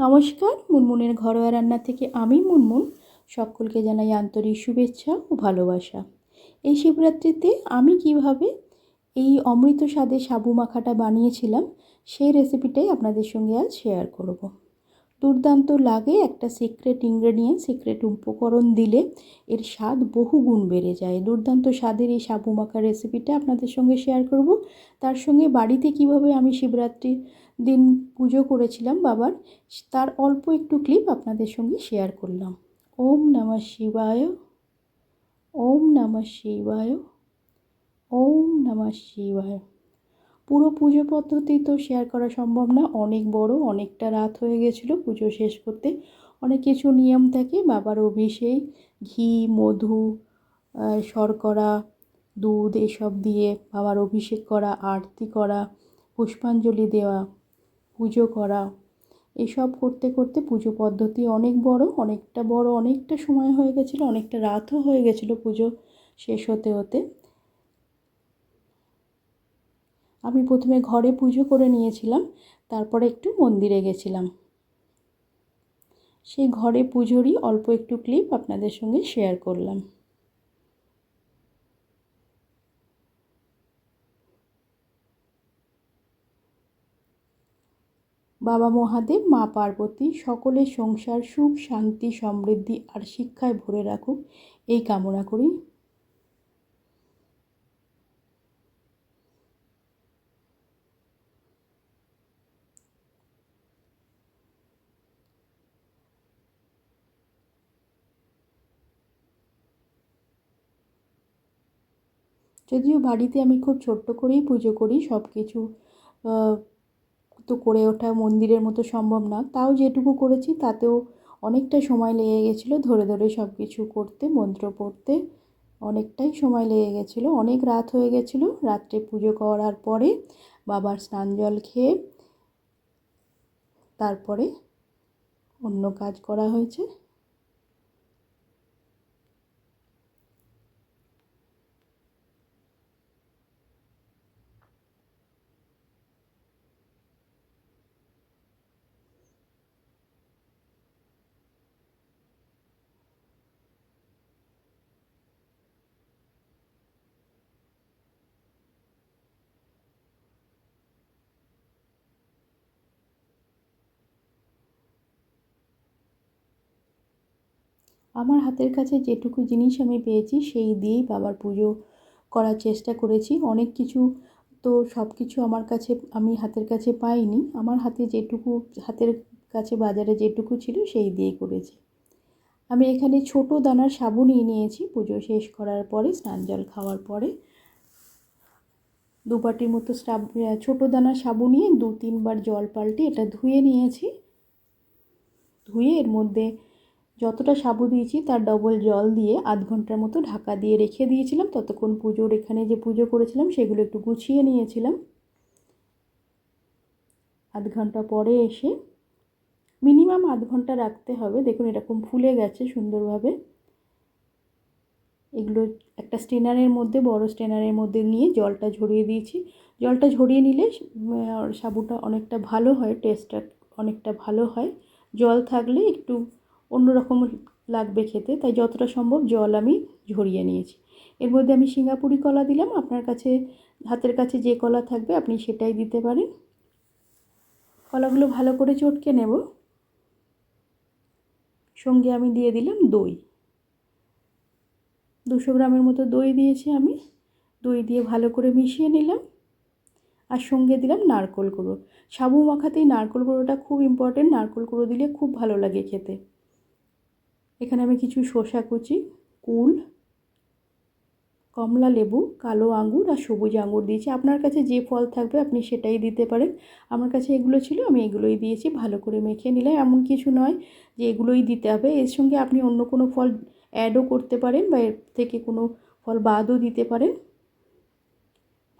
নমস্কার, মুনমুনের ঘরোয়া রান্না থেকে আমি মুনমুন। সকলকে জানাই আন্তরিক শুভেচ্ছা ও ভালোবাসা। এই শিবরাত্রিতে আমি কীভাবে এই অমৃত স্বাদে সাবু মাখাটা বানিয়েছিলাম, সেই রেসিপিটাই আপনাদের সঙ্গে আজ শেয়ার করব। দুর্দান্ত লাগে একটা সিক্রেট ইনগ্রেডিয়েন্ট সিক্রেট উপকরণ দিলে এর স্বাদ বহু গুণ বেড়ে যায়। দুর্দান্ত স্বাদের এই সাবু মাখা রেসিপিটা আপনাদের সঙ্গে শেয়ার করব। তার সঙ্গে বাড়িতে কীভাবে আমি শিবরাত্রির দিন পুজো করেছিলাম বাবার, তার অল্প একটু ক্লিপ আপনাদের সঙ্গে শেয়ার করলাম। ওম নমঃ শিবায়, ওম নমঃ শিবায়, ওম নমঃ শিবায়। পুরো পুজো পদ্ধতি তো শেয়ার করা সম্ভব না, অনেক বড়, অনেকটা রাত হয়ে গেছিল পুজো শেষ করতে। অনেক কিছু নিয়ম থাকে, বাবার অভিষেক, ঘি, মধু শর্করা, দুধ এসব দিয়ে বাবার অভিষেক করা, আরতি করা, পুষ্পাঞ্জলি দেওয়া। পুজো করা। এসব করতে করতে পুজো পদ্ধতি অনেক বড়, অনেকটা বড়, অনেকটা সময় হয়ে গেছিল, অনেকটা রাতও হয়ে গেছিল পুজো শেষ হতে হতে। আমি প্রথমে ঘরে পুজো করে নিয়েছিলাম, তারপরে একটু মন্দিরে গেছিলাম। সেই ঘরে পুজোরই অল্প একটু ক্লিপ আপনাদের সঙ্গে শেয়ার করলাম। বাবা মহাদেব, মা পার্বতী সকলের সংসার সুখ, শান্তি, সমৃদ্ধি আর শিক্ষায় ভরে রাখুক। এই কামনা করি। যদিও বাড়িতে আমি খুব ছোট্ট করেই পুজো করি সব কিছু তো করে ওঠা মন্দিরের মতো সম্ভব না। তাও যেটুকু করেছি, তাতেও অনেকটা সময় লেগে গেছিল ধরে ধরে সব কিছু করতে, মন্ত্র পড়তে। অনেকটাই সময় লেগে গেছিল। অনেক রাত হয়ে গেছিল। রাত্রে পুজো করার পরে বাবার স্নান জল খেয়ে তারপরে অন্য কাজ করা হয়েছে। আমার হাতের কাছে যেটুকু জিনিস আমি পেয়েছি, সেই দিয়েই বাবার পুজো করার চেষ্টা করেছি। অনেক কিছু তো সব কিছু আমার কাছে, আমি হাতের কাছে পাইনি। আমার হাতে যেটুকু, হাতের কাছে বাজারে যেটুকু ছিল, সেই দিয়েই করেছি। আমি এখানে ছোট দানার সাবু নিয়ে নিয়েছি। পুজো শেষ করার পরে, স্নান জল খাওয়ার পরে দু বাটির মতো সাব, ছোটো দানার সাবু নিয়ে দু তিনবার জল পাল্টে এটা ধুয়ে নিয়েছি। ধুয়ে এর মধ্যে যতটা সাবু দিয়েছি, তার ডবল জল দিয়ে আধ ঘণ্টার মতো ঢাকা দিয়ে রেখে দিয়েছিলাম। ততক্ষণ পুজোর এখানে যে পুজো করেছিলাম, সেগুলো একটু গুছিয়ে নিয়েছিলাম। আধ ঘণ্টা পরে এসে মিনিমাম আধ ঘণ্টা রাখতে হবে। দেখুন, এরকম ফুলে গেছে সুন্দরভাবে। এগুলো একটা স্টেনারের মধ্যে, বড় স্টেনারের মধ্যে নিয়ে জলটা ঝরিয়ে দিয়েছি। জলটা ঝরিয়ে নিলে সাবুটা অনেকটা ভালো হয় টেস্টটা অনেকটা ভালো হয়। জল থাকলে একটু অন্যরকম লাগবে খেতে, তাই যতটা সম্ভব জল আমি ঝরিয়ে নিয়েছি। এর মধ্যে আমি সিঙ্গাপুরি কলা দিলাম, আপনার কাছে, হাতের কাছে যে কলা থাকবে আপনি সেটাই দিতে পারেন। কলাগুলো ভালো করে চটকে নেব। সঙ্গে আমি দিয়ে দিলাম দই। দুশো গ্রামের মতো দই দিয়েছি আমি। দই দিয়ে ভালো করে মিশিয়ে নিলাম। আর সঙ্গে দিলাম নারকোল গুঁড়ো। সাবু মাখাতেই নারকোল গুঁড়োটা খুব ইম্পর্টেন্ট নারকোল গুঁড়ো দিলে খুব ভালো লাগে খেতে। এখানে আমি কিছু শসা কুচি, কুল, কমলা লেবু, কালো আঙুর আর সবুজ আঙুর দিয়েছি। আপনার কাছে যে ফল থাকবে আপনি সেটাই দিতে পারেন। আমার কাছে এগুলো ছিল, আমি এগুলোই দিয়েছি, ভালো করে মেখে নিলে এমন কিছু নয় যে এগুলোই দিতে হবে। এর সঙ্গে আপনি অন্য কোনো ফল অ্যাডও করতে পারেন বা এর থেকে কোনো ফল বাদও দিতে পারেন।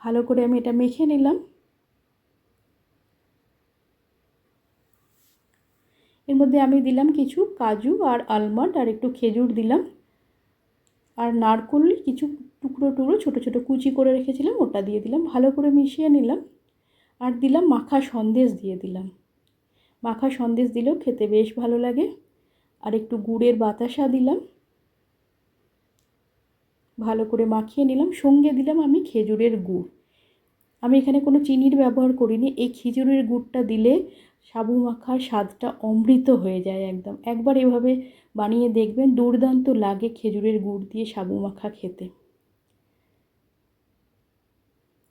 ভালো করে আমি এটা মেখে নিলাম। এর মধ্যে আমি দিলাম কিছু কাজু আর আলমন্ড আর একটু খেজুর দিলাম। আর নারকোল কিছু টুকরো টুকরো, ছোটো ছোটো কুচি করে রেখেছিলাম, ওটা দিয়ে দিলাম, ভালো করে মিশিয়ে নিলাম। আর দিলাম মাখা সন্দেশ দিয়ে দিলাম। মাখা সন্দেশ দিলেও খেতে বেশ ভালো লাগে। আর একটু গুড়ের বাতাসা দিলাম। ভালো করে মাখিয়ে নিলাম। সঙ্গে দিলাম আমি খেজুরের গুড়। আমি এখানে কোনো চিনির ব্যবহার করিনি। এই খেজুরের গুড়টা দিলে সাবু মাখার স্বাদটা অমৃত হয়ে যায় একদম। একবার এভাবে বানিয়ে দেখবেন, দুর্দান্ত লাগে খেজুরের গুড় দিয়ে সাবু মাখা খেতে।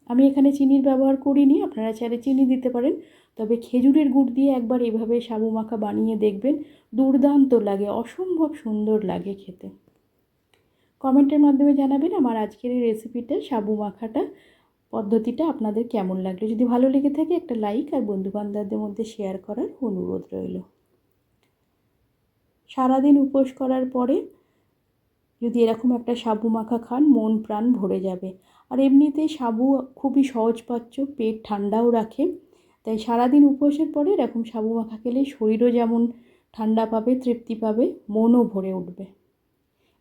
আমি এখানে চিনির ব্যবহার করিনি, আপনারা চাইলে চিনি দিতে পারেন। তবে খেজুরের গুড় দিয়ে একবার এভাবে সাবু মাখা বানিয়ে দেখবেন, দুর্দান্ত লাগে, অসম্ভব সুন্দর লাগে খেতে। কমেন্টের মাধ্যমে জানাবেন আমার আজকের এই রেসিপিটা সাবু মাখাটা পদ্ধতিটা আপনাদের কেমন লাগল? যদি ভালো লেগে থাকে একটা লাইক আর বন্ধুবান্ধবদের মধ্যে শেয়ার করার অনুরোধ রইল। সারাদিন উপোস করার পরে যদি এরকম একটা সাবু মাখা খান, মন প্রাণ ভরে যাবে। আর এমনিতে সাবু খুবই সহজপাচ্য, পেট ঠান্ডাও রাখে। তাই সারাদিন উপোসের পরে এরকম সাবু মাখা খেলে শরীরও যেমন ঠান্ডা পাবে, তৃপ্তি পাবে, মনও ভরে উঠবে।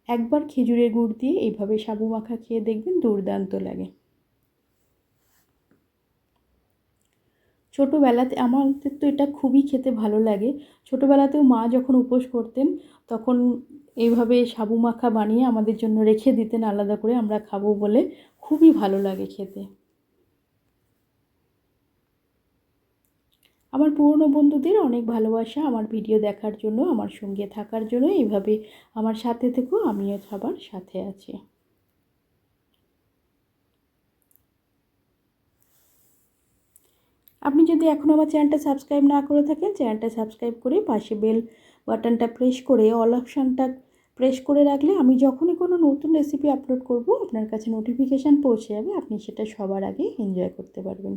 একবার খেজুরের গুড় দিয়ে এইভাবে সাবু মাখা খেয়ে দেখবেন দুর্দান্ত লাগে। ছোটোবেলাতে আমাদের তো এটা খুবই খেতে ভালো লাগে। ছোটোবেলাতেও মা যখন উপোস করতেন, তখন এইভাবে সাবু মাখা বানিয়ে আমাদের জন্য রেখে দিতেন আলাদা করে আমরা খাব বলে খুবই ভালো লাগে খেতে। আমার পুরনো বন্ধুদের অনেক ভালোবাসা আমার ভিডিও দেখার জন্য, আমার সঙ্গে থাকার জন্য। এইভাবে আমার সাথে থেকেও আমিও সবার সাথে আছি। আপনি যদি এখনও আমার চ্যানেলটা সাবস্ক্রাইব না করে থাকেন, চ্যানেলটা সাবস্ক্রাইব করে পাশে বেল বাটনটা প্রেস করে, অল অপশানটা প্রেস করে রাখলে আমি যখনই কোনো নতুন রেসিপি আপলোড করব, আপনার কাছে নোটিফিকেশান পৌঁছে যাবে, আপনি সেটা সবার আগে এনজয় করতে পারবেন।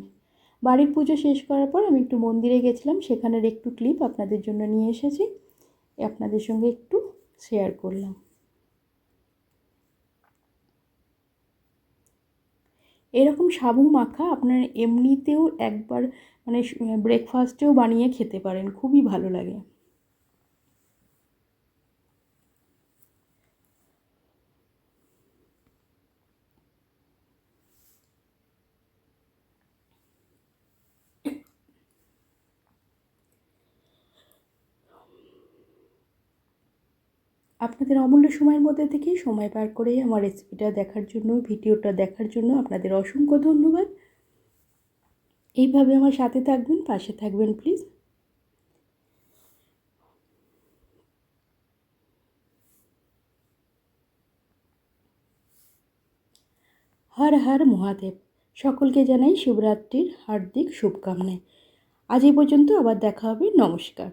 বাড়ির পুজো শেষ করার পর আমি একটু মন্দিরে গেছিলাম, সেখানের একটু ক্লিপ আপনাদের জন্য নিয়ে এসেছি। আপনাদের সঙ্গে একটু শেয়ার করলাম। এরকম সাবু মাখা আপনারা এমনিতেও একবার মানে ব্রেকফাস্টেও বানিয়ে খেতে পারেন। খুবই ভালো লাগে। আপনাদের অমূল্য সময়ের মধ্যে থেকে সময় পার করে আমার রেসিপিটা দেখার জন্য, ভিডিওটা দেখার জন্য আপনাদের অসংখ্য ধন্যবাদ। এইভাবে আমার সাথে থাকবেন, পাশে থাকবেন প্লিজ হর হর মহাদেব, সকলকে জানাই শিবরাত্রির হার্দিক শুভকামনায়। আজ এই পর্যন্ত আবার দেখা হবে, নমস্কার।